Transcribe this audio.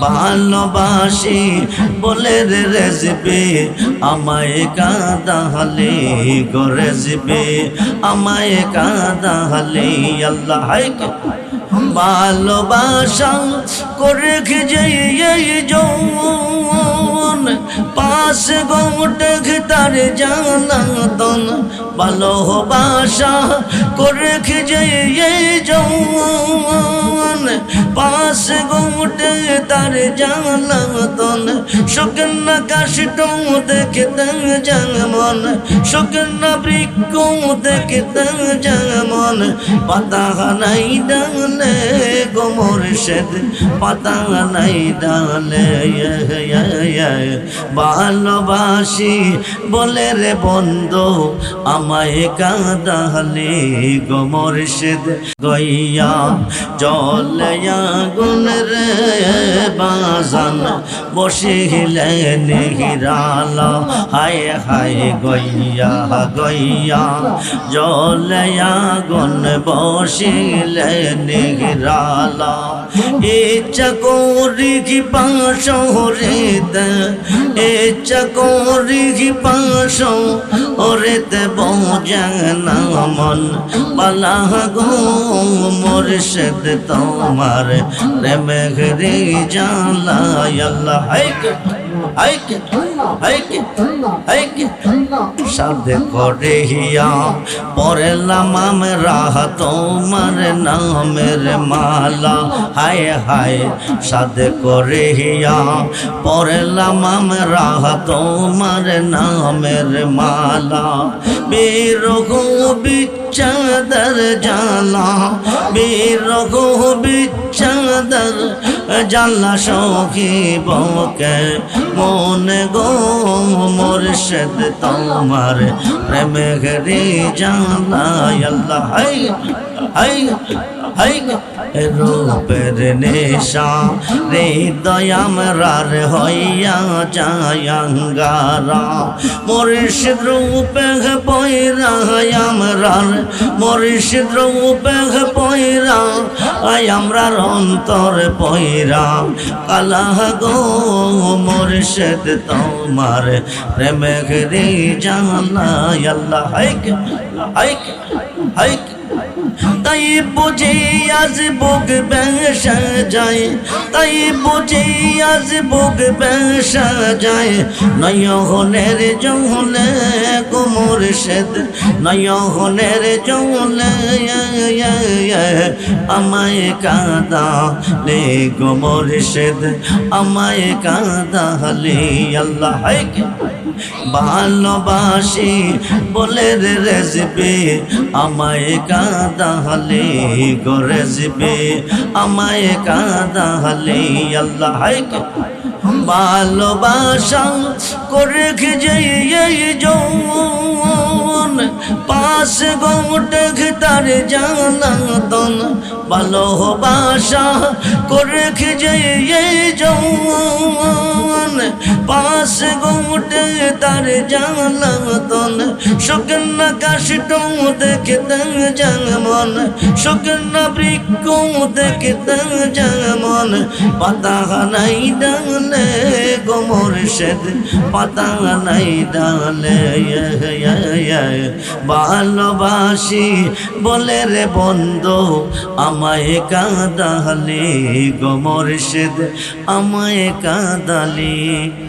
ভালোবাসি বলে রে রেজবে আমায় কাদাহলে গো রেজবে আমায় কাদাহলে আল্লাহ হায় কে। ভালোবাসা করে যে পাশ গোটে তার জানাতন। ভালোবাসা করে যে এই যৌন পাশ গোটে তার জানাতন। শুকন কাশটো দেখতে যেমন শুকন বৃক্ষ দেখতে যেমন পাতা নাই ডালে গোমর সেদ পাতা নাই ডালে ভালোবাসি। বলে রে বন্ধু, আমায় কাদালে গোমর সেদ গইয়া। জলয়া গুণ রে বাজান, বসিলে নিহিরালা। হায় হায় গইয়া গইয়া। জলয়া গুণ বসিলে নিহিরালা। ইচ্ছা করি কি পাশ রেতে ইচ্ছা করি পাশ পাশ ওরেতে বজানা মন পালা গো মোরশেদ তোমার রে মেঘরি জালা আল্লাহ। সাধে করে হিয়া পড়লাম আমরা তোমার নামের মালা। হায় হায়, সাধে করে হিয়া পড়লাম আমরা তোমার নামের মালা। বেরোগ বিচ্ছাদর জালা বেরোগ বিচ্ছাদর জালা সখী বকে মনে গো মুর্শিদ তোমার প্রেম ঘরে জানা আল্লাহ, হাই হাই হাই রূপের নেশা রে দয়ামরার হইয়া যায়াঙ্গারা মুর্শিদ রূপে পয়রা আমরার, মুর্শিদ রূপে পয়রা আমরার অন্তর পয়রা। কালাহ গো মুর্শিদ, তোমার প্রেম ঘরে জানা আল্লাহ। হাইক হাইক হাইক তাই বুঝে আজ বুক বেসা যায়। তাই বুঝে আজ বুক বেসা যায়। নয়নের জৌলে কুমুর সেদ নয়নের জৌলে আমায় কাদা লে কুমুর সেদ আমায় কাদা আল্লাহ ভালোবাসি বলে রে রেজবে আমায় কাদাহলে গো রেজবে আমায় কাদাহলে আল্লাহ হাইক ভালোবাসা করে যে যৌন পাশ গোটে তার জানাতন ভালোবাসা করে যে যৌন পাশ গোটে তার জানাতন শুকন কাশটো দেখতে যেমন শুকন বৃক্ষ দেখতে যেমন পাতা নাই ডালে গোমর সেদ। পাতা নাই ডালে ভালোবাসি বলে রে বন্ধু আমায় কাঁদালি গোমর সেদ আমায় কাদালে।